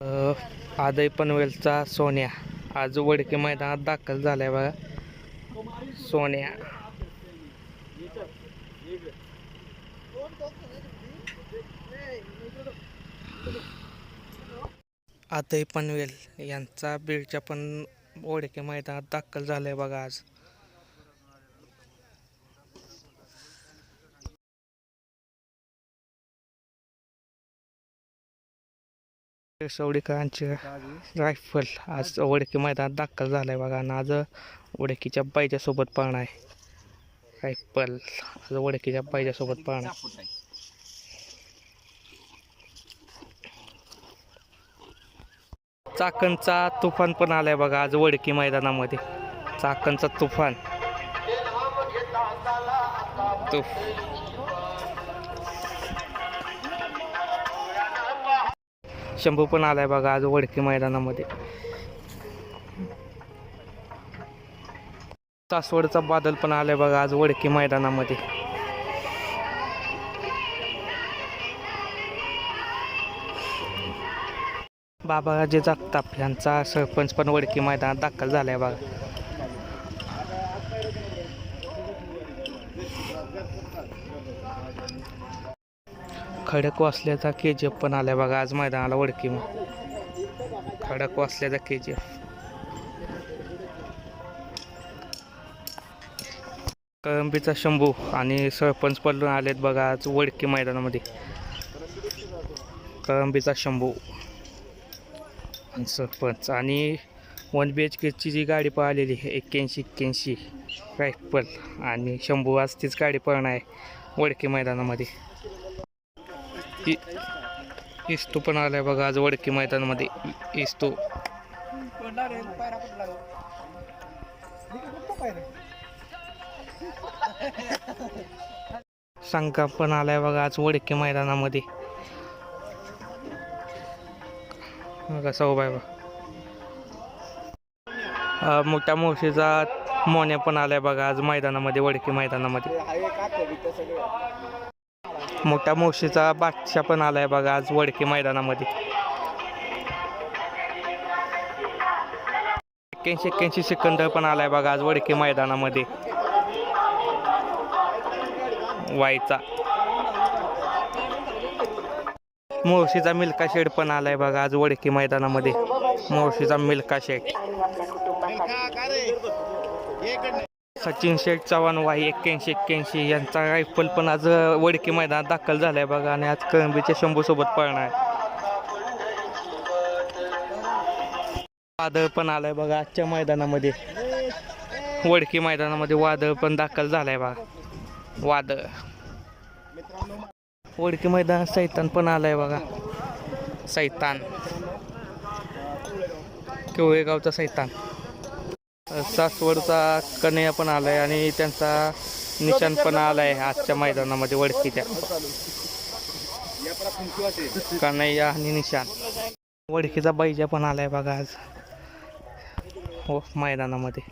आदय पनवेलचा सोन्या. आज वडके मैदानात दाखल झालाय बघा. सोन्या. आदय पनवेल यांचा बीडच्या पण वडके मैदानात दाखल झालाय बघा आज. सवडीकरांची रायफल. आज वडकी मैदानात दाखल झालाय बघा. आणि आज वडकीच्या बाईच्या सोबत पाहणं आहे. रायफल. आज वडकीच्या बाईच्या सोबत पाहणं आहे. चाकणचा तुफान पण आलाय बघा आज वडकी मैदानामध्ये. चाकणचा तुफान. तुफ. शंभू पण आलाय बघा आज वडकी मैदानामध्ये. सासवडचा बादल पण आलाय बघा आज वडकी मैदानामध्ये. बाबाजी जगताप यांचा सरपंच पण वडकी मैदानात दाखल झालाय बघा. खडक वाचल्याचा के जी एफ पण आलाय बघा आज मैदानाला वडकी खडक वाचल्याचा के जी एफ कळंबीचा शंभू आणि सरपंच पडून आलेत बघा आज वडकी मैदानामध्ये. कळंबीचा शंभू आणि सरपंच. आणि वन बी एच केची जी गाडी पळालेली आहे एक्क्याऐंशी एक्क्याऐंशी रायफल आणि शंभू आज तीच गाडी पळणार आहे वडकी मैदानामध्ये. इ- इस्तू पण आलाय बघा आज वडकी मैदानामध्ये. इस्तू. संका पण आलाय बघा आज वडकी मैदानामध्ये. बघा सौबाय बघा. मोठ्या मोशीचा मोन्या पण आलाय बघा आज मैदानामध्ये वडकी मैदानामध्ये. मोठ्या मोशीचा बादशा पण आलाय बघा आज वडकी मैदानामध्ये. एक्क्याऐंशी एक्क्याऐंशी सिकंदर पण आलाय बघा आज वडकी मैदानामध्ये. वायचा मोशीचा मिल्का शेड पण आलाय बघा आज वडकी मैदानामध्ये. मोशीचा मिल्का शेड सचिन शेठ चव्हाण वाई एक्क्याऐंशी एक्क्याऐंशी यांचा रायफल पण आज वडकी मैदानात दाखल झाला आहे बघा. आणि आज कळंबीच्या शंभूसोबत पळणार. आहे वादळ पण आलाय बघा आजच्या मैदानामध्ये. वडकी मैदानामध्ये वादळ पण दाखल झालाय बघा. वादळ. वडकी मैदानात सैतान पण आलाय बघा. सैतान. केवळेगावचा सैतान. सासवडचा कन्हैया पण आलाय आणि त्यांचा निशाण पण आलाय आजच्या मैदानामध्ये वडकीच्या कन्हैया आणि निशाण वडकीचा बैजा पण आलाय बघा आज. हो मैदानामध्ये.